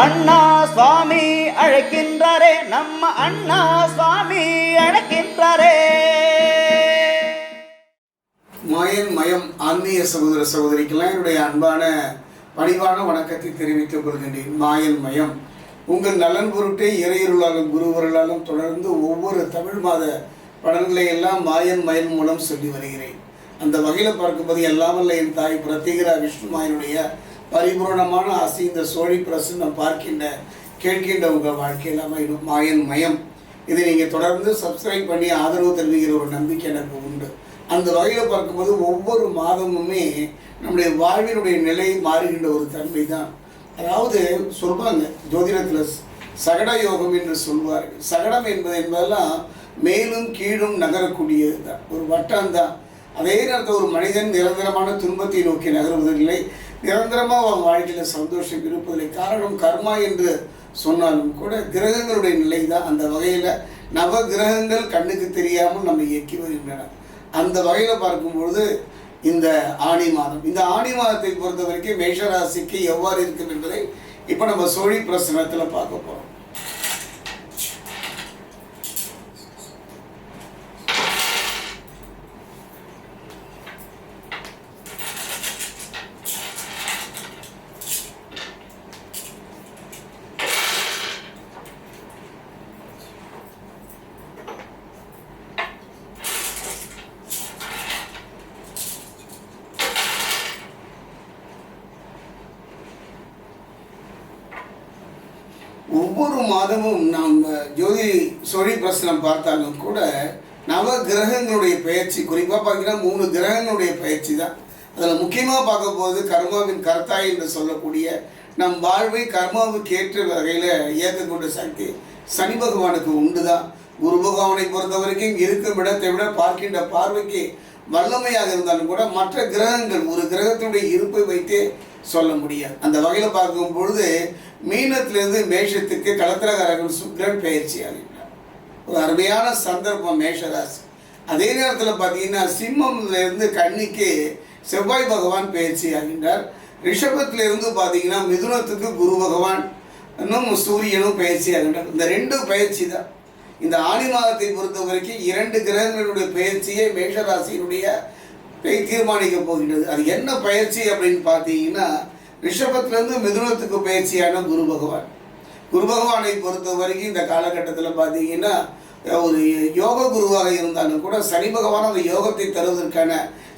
அண்ணா சுவாமி அழைக்கின்றாரே நம்ம அண்ணா சுவாமி அழைக்கின்றாரே. மாயன் மயம் ஆன்மீக சகோதர சகோதரிக்கெல்லாம் என்னுடைய அன்பான பணிவான வணக்கத்தை தெரிவித்துக் கொள்கின்றேன். மாயன் மயம். உங்கள் நலன் பொருட்டே இறையருளாலும் குருவர்களாலும் தொடர்ந்து ஒவ்வொரு தமிழ் மாத படங்களை எல்லாம் மாயன் மயன் மூலம் சொல்லி வருகிறேன். அந்த வகையில் பார்க்கும்போது எல்லாமல்ல என் தாய் பிரத்யேகரா விஷ்ணுமாயனுடைய பரிபூர்ணமான ஆசை இந்த சோழி பிரசன்னம் பார்க்கின்ற கேட்கின்ற உங்கள் வாழ்க்கையில் அமையும் மாயன் மயம். இதை நீங்கள் தொடர்ந்து சப்ஸ்கிரைப் பண்ணி ஆதரவு தெரிவிக்கிற ஒரு நம்பிக்கை எனக்கு உண்டு. அந்த வகையில் பார்க்கும்போது ஒவ்வொரு மாதமுமே நம்முடைய வாழ்வினுடைய நிலை மாறுகின்ற ஒரு தன்மை தான் அதாவது சொல்வாங்க ஜோதிடத்தில் சகட யோகம் என்று சொல்வார்கள் சகடம் என்பது என்பதெல்லாம் மேலும் கீழும் நகரக்கூடியது தான் ஒரு வட்டம் தான் அதே நேரத்தில் ஒரு மனிதன் நிரந்தரமான துன்பத்தை நோக்கி நகர்வதில்லை. நிரந்தரமாக அவன் வாழ்க்கையில் சந்தோஷம் இருப்பதில்லை காரணம் கர்மா என்று சொன்னாலும் கூட கிரகங்களுடைய நிலை தான் அந்த வகையில் நவ கிரகங்கள் கண்ணுக்கு தெரியாமல் நம்ம இயக்கி வருகின்றன. அந்த வகையில் பார்க்கும்பொழுது இந்த ஆணி மாதம். இந்த ஆணி மாதத்தை பொறுத்த வரைக்கும் மேஷராசிக்கு எவ்வாறு இருக்கும் என்பதை இப்போ நம்ம சோழி பிரசனத்தில் பார்க்க போகிறோம் ஒவ்வொரு மாதமும் நாம் ஜோதி சோழி பிரசனம் பார்த்தாலும் கூட நவ கிரகங்களுடைய பயிற்சி குறிப்பாக பார்த்தீங்கன்னா மூணு கிரகங்களுடைய பயிற்சி தான். அதில் முக்கியமாக பார்க்க போது கர்மாவின் கர்த்தாய் என்று சொல்லக்கூடிய நம் வாழ்வை கர்மாவுக்கு ஏற்ற வகையில் இயக்கக்கூடிய சக்தி சனி பகவானுக்கு உண்டு தான். குரு பகவானை பொறுத்த வரைக்கும் இருக்கும் இடத்தை விட பார்க்கின்ற பார்வைக்கு வல்லமையாக இருந்தாலும் கூட மற்ற கிரகங்கள் ஒரு கிரகத்தினுடைய இருப்பை வைத்தே சொல்ல முடியாது. அந்த வகையில் பார்க்கும் பொழுது மீனத்திலிருந்து மேஷத்துக்கு களத்திரகாரகன் சுக்கிரன் பயிற்சி ஆகின்றார் ஒரு அருமையான சந்தர்ப்பம் மேஷராசி. அதே நேரத்தில் பார்த்தீங்கன்னா சிம்மம்லேருந்து கன்னிக்கு செவ்வாய் பகவான் பயிற்சி ஆகின்றார் ரிஷபத்திலிருந்து பார்த்தீங்கன்னா மிதுனத்துக்கு குரு பகவான் இன்னும் சூரியனும் பயிற்சி ஆகின்றார் இந்த ரெண்டு பயிற்சி தான். இந்த ஆணி மாதத்தை பொறுத்த வரைக்கும் இரண்டு கிரகங்களுடைய பயிற்சியை மேஷராசியினுடைய தீர்மானிக்க போகின்றது. அது என்ன பயிற்சி அப்படின்னு பார்த்தீங்கன்னா ரிஷபத்திலேருந்து மிதுனத்துக்கு பயிற்சியான குரு பகவான். குரு பகவானை பொறுத்த வரைக்கும் இந்த காலகட்டத்தில் பார்த்தீங்கன்னா ஒரு யோக குருவாக இருந்தாலும் கூட சனி பகவான் அந்த யோகத்தை தருவதற்கான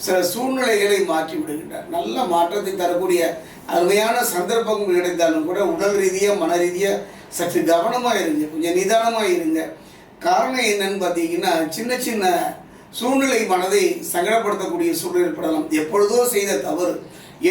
சில சூழ்நிலைகளை மாற்றி விடுகின்றார். நல்ல மாற்றத்தை தரக்கூடிய அருமையான சந்தர்ப்பங்கள் கிடைத்தாலும் கூட உடல் ரீதியாக மன ரீதியாக சற்று கவனமாக இருங்க. கொஞ்சம் நிதானமாக இருங்க. காரணம் என்னன்னு பார்த்தீங்கன்னா சின்ன சின்ன சூழ்நிலை மனதை சங்கடப்படுத்தக்கூடிய சூழ்நிலை ஏற்படலாம் எப்பொழுதோ செய்த தவறு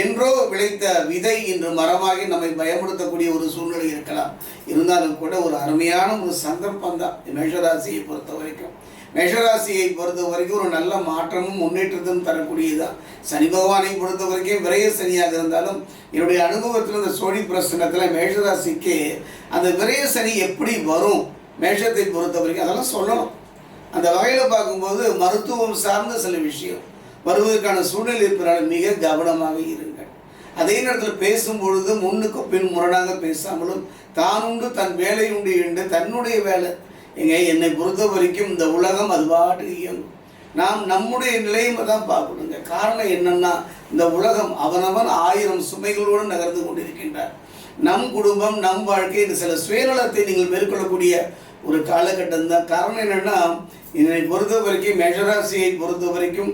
என்றோ விளைத்த விதை இன்று மரமாகி நம்மை பயமுறுத்தக்கூடிய ஒரு சூழ்நிலை இருக்கலாம். இருந்தாலும் கூட ஒரு அருமையான ஒரு சந்தர்ப்பம் தான் மேஷராசியை பொறுத்த வரைக்கும். மேஷராசியை பொறுத்த வரைக்கும் ஒரு நல்ல மாற்றமும் முன்னேற்றத்தையும் தரக்கூடியதுதான் சனி பகவானை பொறுத்த வரைக்கும் விரைய சனியாக இருந்தாலும் என்னுடைய அனுபவத்தில் இந்த சோழி பிரசனத்தில் மேஷராசிக்கு அந்த விரைய சனி எப்படி வரும்? மேஷத்தை பொறுத்த வரைக்கும் அதெல்லாம் சொல்லணும். அந்த வகையில் பார்க்கும்போது மருத்துவம் சார்ந்த சில விஷயம். வருவதற்கான சூழ்நிலை இருப்பதால் மிக கவனமாக இருங்கள். அதே நேரத்தில் பேசும் பொழுது முன்னுக்கு பின் முரணாக பேசாமலும் தான் உண்டு தன் வேலை உண்டு என்று தன்னுடைய வேலை. எங்க என்னை பொறுத்த வரைக்கும் இந்த உலகம் அது பாட்டு இயங்கும். நாம் நம்முடைய நிலையை தான் பார்க்கணுங்க. காரணம் என்னன்னா இந்த உலகம் அவனவன் ஆயிரம் சுமைகளோடு நகர்ந்து கொண்டிருக்கின்றார். நம் குடும்பம் நம் வாழ்க்கை இந்த சில சுயநலத்தை நீங்கள் மேற்கொள்ளக்கூடிய ஒரு காலகட்டம் தான். காரணம் என்னென்னா இதனை பொறுத்த வரைக்கும் மேஷராசியை பொறுத்த வரைக்கும்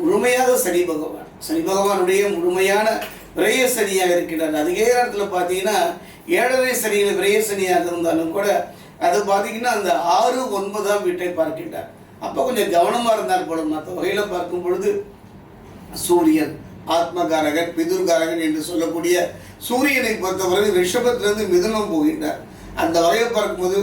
முழுமையாக சனி பகவான். சனி பகவானுடைய முழுமையான விரய சனியாக இருக்கின்றார். அதே நேரத்தில் பார்த்தீங்கன்னா ஏழரை சனியில் விரய சனியாக இருந்தாலும் கூட அது பார்த்தீங்கன்னா அந்த ஆறு ஒன்பதாம் வீட்டை பார்க்கின்றார். அப்போ கொஞ்சம் கவனமாக இருந்தால் போல மற்ற வகையில் பார்க்கும் பொழுது சூரியன் ஆத்மகாரகன் பிதுர்காரகன் என்று சொல்லக்கூடிய சூரியனை பொறுத்தவரை ரிஷபத்திலிருந்து மிதுனம் போகின்றார். அந்த வகையில் பார்க்கும்போது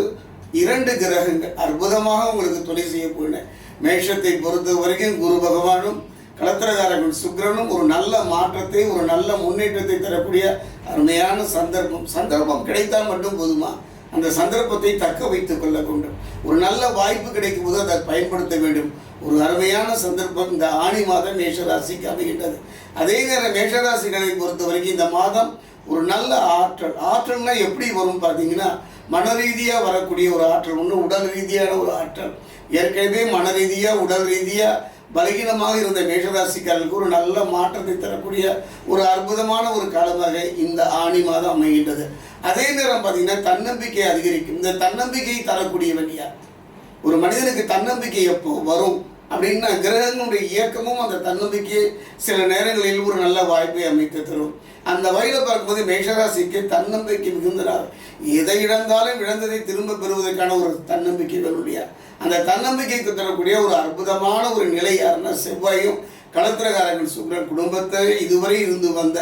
இரண்டு கிரகங்கள் அற்புதமாக உங்களுக்கு துணை செய்ய போகின்றன மேஷத்தை பொறுத்த வரைக்கும் குரு பகவானும் கலத்திரகாரர்கள் சுக்கிரனும் ஒரு நல்ல மாற்றத்தை ஒரு நல்ல முன்னேற்றத்தை தரக்கூடிய அருமையான சந்தர்ப்பம் சந்தர்ப்பம் கிடைத்தால் மட்டும் போதுமா? அந்த சந்தர்ப்பத்தை தக்க வைத்துக் கொள்ள வேண்டும். ஒரு நல்ல வாய்ப்பு கிடைக்கும் போது அதை பயன்படுத்த வேண்டும். ஒரு அருமையான சந்தர்ப்பம் இந்த ஆணி மாதம் மேஷராசிக்கு அமைகின்றது. அதே நேரம் மேஷராசிகளை பொறுத்த வரைக்கும் இந்த மாதம் ஒரு நல்ல ஆற்றல். ஆற்றல்னா எப்படி வரும் பார்த்தீங்கன்னா மன ரீதியாக வரக்கூடிய ஒரு ஆற்றல் ஒன்று உடல் ரீதியான ஒரு ஆற்றல். ஏற்கனவே மன ரீதியாக உடல் ரீதியாக பலகீனமாக இருந்த மேஷராசிக்காரர்களுக்கு ஒரு நல்ல மாற்றத்தை தரக்கூடிய ஒரு அற்புதமான ஒரு காலமாக இந்த ஆணி மாதம் அமைகின்றது. அதே நேரம் பார்த்தீங்கன்னா தன்னம்பிக்கை அதிகரிக்கும். இந்த தன்னம்பிக்கை தரக்கூடியவன் யார்? ஒரு மனிதனுக்கு தன்னம்பிக்கை எப்போ வரும்? அப்படின்னா கிரகங்களுடைய இயக்கமும் அந்த தன்னம்பிக்கையை சில நேரங்களில் ஒரு நல்ல வாய்ப்பை அமைத்து தரும். அந்த வகையில் பார்க்கும்போது மேஷராசிக்கு தன்னம்பிக்கை மிகுந்தனார் எதை இழந்தாலும் இழந்ததை திரும்ப பெறுவதற்கான ஒரு தன்னம்பிக்கை வேணுடைய அந்த தன்னம்பிக்கைக்கு தரக்கூடிய ஒரு அற்புதமான ஒரு நிலை யாருன்னா செவ்வாயும் களத்திரகாரங்கள் சுக்கரன் குடும்பத்தை இதுவரை இருந்து வந்த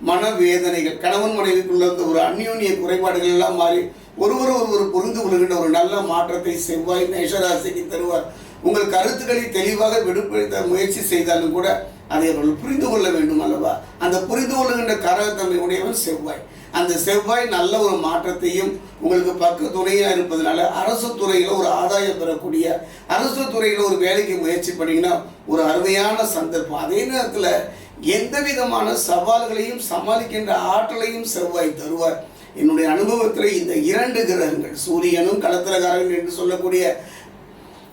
மனவேதனைகள் கணவன் மனைவிக்குள்ள இருந்த ஒரு அந்யோன்ய குறைபாடுகள் எல்லாம் மாறி ஒருவர் ஒருவர் புரிந்து கொள்கின்ற ஒரு நல்ல மாற்றத்தை செவ்வாய் மேஷராசிக்கு தருவார். உங்கள் கருத்துக்களை தெளிவாக விடுபடுத்த முயற்சி செய்தாலும் கூட அதை அவர்கள் புரிந்து கொள்ள வேண்டும் அல்லவா? அந்த புரிந்து கொள்ளுகின்ற கரகத்தன்மை உடையவன் செவ்வாய். அந்த செவ்வாய் நல்ல ஒரு மாற்றத்தையும் உங்களுக்கு பக்க துணையாக இருப்பதனால அரசு துறையில் ஒரு ஆதாயம் பெறக்கூடிய அரசு துறையில் ஒரு வேலைக்கு முயற்சி பண்ணீங்கன்னா ஒரு அருமையான சந்தர்ப்பம். அதே நேரத்தில் எந்த விதமான சவால்களையும் சமாளிக்கின்ற ஆற்றலையும் செவ்வாய் தருவார். என்னுடைய அனுபவத்தில் இந்த இரண்டு கிரகங்கள் சூரியனும் களத்திரகாரன் என்று சொல்லக்கூடிய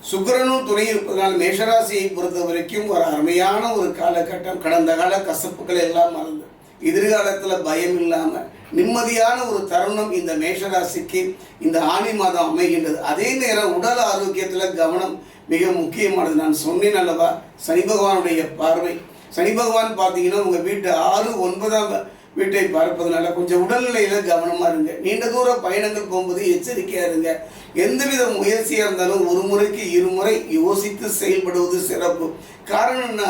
சுக்கிரனும் துணை இருப்பதனால் மேஷராசியை பொறுத்த வரைக்கும் ஒரு அருமையான ஒரு காலகட்டம். கடந்த கால கசப்புகள் எல்லாம் மறந்து எதிர்காலத்தில் பயம் இல்லாமல் நிம்மதியான ஒரு தருணம் இந்த மேஷராசிக்கு இந்த ஆணி மாதம் அமைகின்றது. அதே நேரம் உடல் ஆரோக்கியத்தில் கவனம் மிக முக்கியமானது. நான் சொன்னேன் அல்லவா சனி பகவானுடைய பார்வை. சனி பகவான் பார்த்தீங்கன்னா உங்கள் வீட்டு ஆறு ஒன்பதாம் வீட்டை பார்ப்பதனால கொஞ்சம் உடல்நிலையில் கவனமாக இருங்க. நீண்ட தூர பயணங்கள் போகும்போது எச்சரிக்கையாக இருங்க. எந்தவித முயற்சியாக இருந்தாலும் ஒரு முறைக்கு இருமுறை யோசித்து செயல்படுவது சிறப்பு. காரணம்னா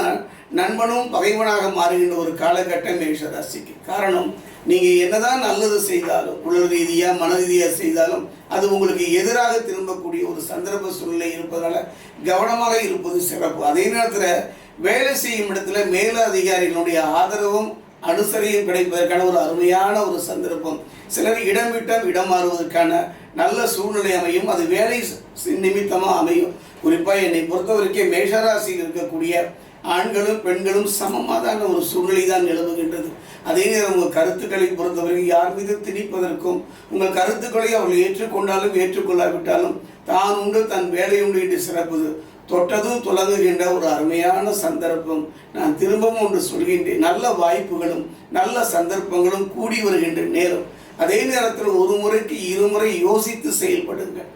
நண்பனும் பகைவனாக மாறுகின்ற ஒரு காலகட்டம் மேஷராசிக்கு காரணம் நீங்கள் என்னதான் நல்லது செய்தாலும் உடல் ரீதியாக மன ரீதியாக செய்தாலும் அது உங்களுக்கு எதிராக திரும்பக்கூடிய ஒரு சந்தர்ப்ப சூழ்நிலை இருப்பதனால கவனமாக இருப்பது சிறப்பு. அதே நேரத்தில் வேலை செய்யும் இடத்துல மேல அதிகாரிகளுடைய ஆதரவும் அனுசரியும் கிடைப்பதற்கான ஒரு அருமையான ஒரு சந்தர்ப்பம். சிலர் இடம் விட்டம் இடம் மாறுவதற்கான நல்ல சூழ்நிலை அமையும். அது வேலை நிமித்தமாக அமையும். குறிப்பாக என்னை பொறுத்த வரைக்கும் மேஷராசியில் இருக்கக்கூடிய ஆண்களும் பெண்களும் சமமாதான ஒரு சூழ்நிலை தான் நிலவுகின்றது. அதே நேரம் உங்கள் கருத்துக்களை பொறுத்தவரை யார் மீது திணிப்பதற்கும் உங்கள் கருத்துக்களை அவர்கள் ஏற்றுக்கொண்டாலும் ஏற்றுக்கொள்ளாவிட்டாலும் தான் உண்டு தன் வேலை உண்டு என்று சிறப்பது. தொட்டதும் துலங்குகின்ற ஒரு அருமையான சந்தர்ப்பம். நான் திரும்பவும் ஒன்று சொல்கின்றேன். நல்ல வாய்ப்புகளும் நல்ல சந்தர்ப்பங்களும் கூடி வருகின்ற நேரம். அதே நேரத்தில் ஒரு முறைக்கு இருமுறை யோசித்து செயல்படுங்கள்.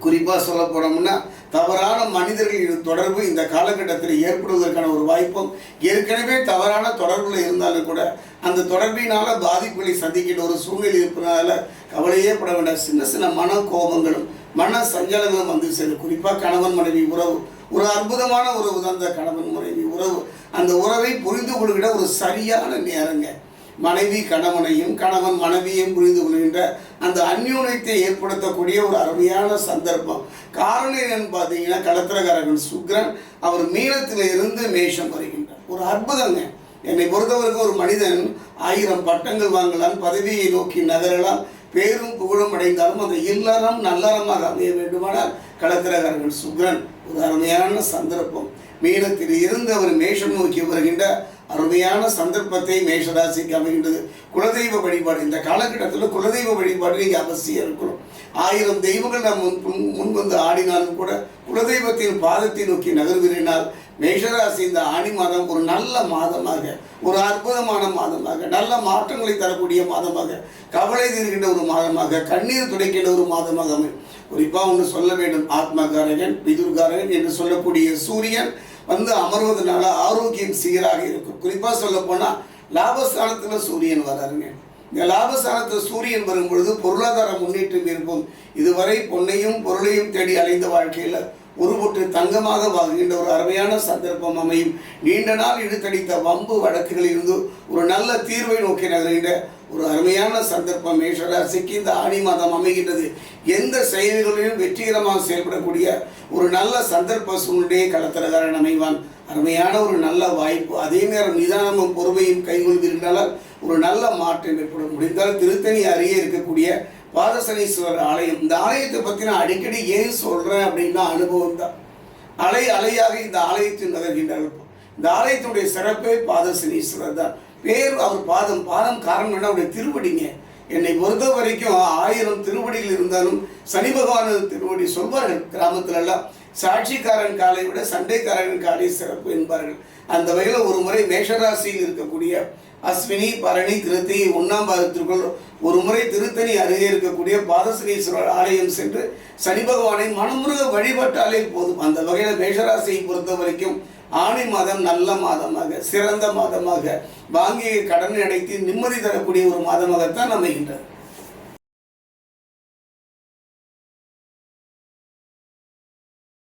குறிப்பாக சொல்ல போனோம்னா தவறான மனிதர்களின் தொடர்பு இந்த காலகட்டத்தில் ஏற்படுவதற்கான ஒரு வாய்ப்பும் ஏற்கனவே தவறான தொடர்பில் இருந்தாலும் கூட அந்த தொடர்பினால பாதிப்புகளை சந்திக்கின்ற ஒரு சூழ்நிலை இருப்பதனால கவலையே பட வேண்டாம். சின்ன சின்ன மன கோபங்களும் மன சஞ்சலங்களும் வந்து சேரும். குறிப்பாக கணவன் மனைவி உறவு ஒரு அற்புதமான உறவு தான் அந்த கணவன் மனைவி உறவு. அந்த உறவை புரிந்து கொள்கிற ஒரு சரியான நேரங்க. மனைவி கணவனையும் கணவன் மனைவியையும் புரிந்து கொள்கின்ற அந்த அந்யூனத்தை ஏற்படுத்தக்கூடிய ஒரு அருமையான சந்தர்ப்பம். காரணம் என்னன்னு பார்த்தீங்கன்னா களத்திரகாரகன் சுக்ரன் அவர் மீனத்தில் இருந்து மேஷம் வருகின்றார். ஒரு அற்புதங்க. என்னை பொறுத்தவரைக்கும் ஒரு மனிதன் ஆயிரம் பட்டங்கள் வாங்கலாம் பதவியை நோக்கி நகரலாம் பேரும் புகழும் அடைந்தாலும் அந்த இல்லறம் நல்லறமாக அமைய வேண்டுமானால் களத்திரகாரகன் சுக்ரன். ஒரு அருமையான சந்தர்ப்பம். மீனத்தில் இருந்து அவர் மேஷம் நோக்கி வருகின்ற அருமையான சந்தர்ப்பத்தை மேஷராசிக்கு அமைகின்றது. குலதெய்வ வழிபாடு இந்த காலகட்டத்தில் குலதெய்வ வழிபாடு இங்கே அவசியம் இருக்கணும். ஆயிரம் தெய்வங்கள் நாம் முன் முன்- முன் வந்து ஆடினாலும் கூட குலதெய்வத்தின் பாதத்தை நோக்கி நகர்வினால் மேஷராசி இந்த ஆணி மாதம் ஒரு நல்ல மாதமாக ஒரு அற்புதமான மாதமாக நல்ல மாற்றங்களை தரக்கூடிய மாதமாக கவலை தீர்கின்ற ஒரு மாதமாக கண்ணீர் துடைக்கின்ற ஒரு மாதமாக அமையும். குறிப்பாக ஒன்று சொல்ல வேண்டும். ஆத்மகாரகன் பிதுர்காரகன் என்று சொல்லக்கூடிய சூரியன் வந்து அமர்வதனால ஆரோக்கியம் சீராக இருக்கும். குறிப்பாக சொல்ல போனால் லாபஸ்தானத்தில் சூரியன் வராருங்க. இந்த லாபஸ்தானத்தில் சூரியன் வரும் பொழுது பொருளாதார முன்னேற்றம் இருக்கும். இதுவரை பொன்னையும் பொருளையும் தேடி அலைந்த வாழ்க்கையில் உருவுற்று தங்கமாக வாழ்கின்ற ஒரு அருமையான சந்தர்ப்பம் அமையும். நீண்ட நாள் இழுத்தடித்த வம்பு வழக்குகளிலிருந்து ஒரு நல்ல தீர்வை நோக்கி நகர்கின்ற ஒரு அருமையான சந்தர்ப்பம் மேஷராசிக்கு இந்த ஆணி மாதம் அமைகின்றது. எந்த செயல்களிலும் வெற்றிகரமாக செயல்படக்கூடிய ஒரு நல்ல சந்தர்ப்ப சூழ்நிலையை களத்திரகாரன் அமைவான். அருமையான ஒரு நல்ல வாய்ப்பு. அதே நேரம் நிதானமும் பொறுமையும் கைகொள்வீர்களால் ஒரு நல்ல மாற்றம் ஏற்படும். முடிந்தால் திருத்தணி அருகே இருக்கக்கூடிய பாதசனீஸ்வரர் ஆலயம். இந்த ஆலயத்தை பற்றி நான் அடிக்கடி ஏன் சொல்கிறேன் அப்படின்னா அனுபவம் தான். அலை அலையாக இந்த ஆலயத்தில் நகர்கின்றார்கள். இந்த ஆலயத்துடைய சிறப்பே பாதசனீஸ்வரர் தான். பேர் அவர் பாதம் பாதம் காரணம் என்ன? அவருடைய திருவடிங்க. என்னை பொறுத்த வரைக்கும் ஆயிரம் திருவடிகள் இருந்தாலும் சனி பகவானது திருவடி சொல்வார்கள் கிராமத்திலெல்லாம். சாட்சிக்காரன் காலை விட சண்டைக்காரன் காலை சிறப்பு என்பார்கள். அந்த வகையில் ஒரு முறை மேஷராசியில் இருக்கக்கூடிய அஸ்வினி பரணி கிருத்தி ஒன்றாம் பாதத்திற்குள் ஒரு முறை திருத்தணி அருகே இருக்கக்கூடிய பாதசனீஸ்வரர் ஆலயம் சென்று சனி பகவானை மனமுருக வழிபட்டாலே போதும். அந்த வகையில் மேஷராசியை பொறுத்த வரைக்கும் ஆணி மாதம் நல்ல மாதமாக சிறந்த மாதமாக வாங்கிய கடனை அடைத்து நிம்மதி தரக்கூடிய ஒரு மாதமாகத்தான் அமைகின்றது.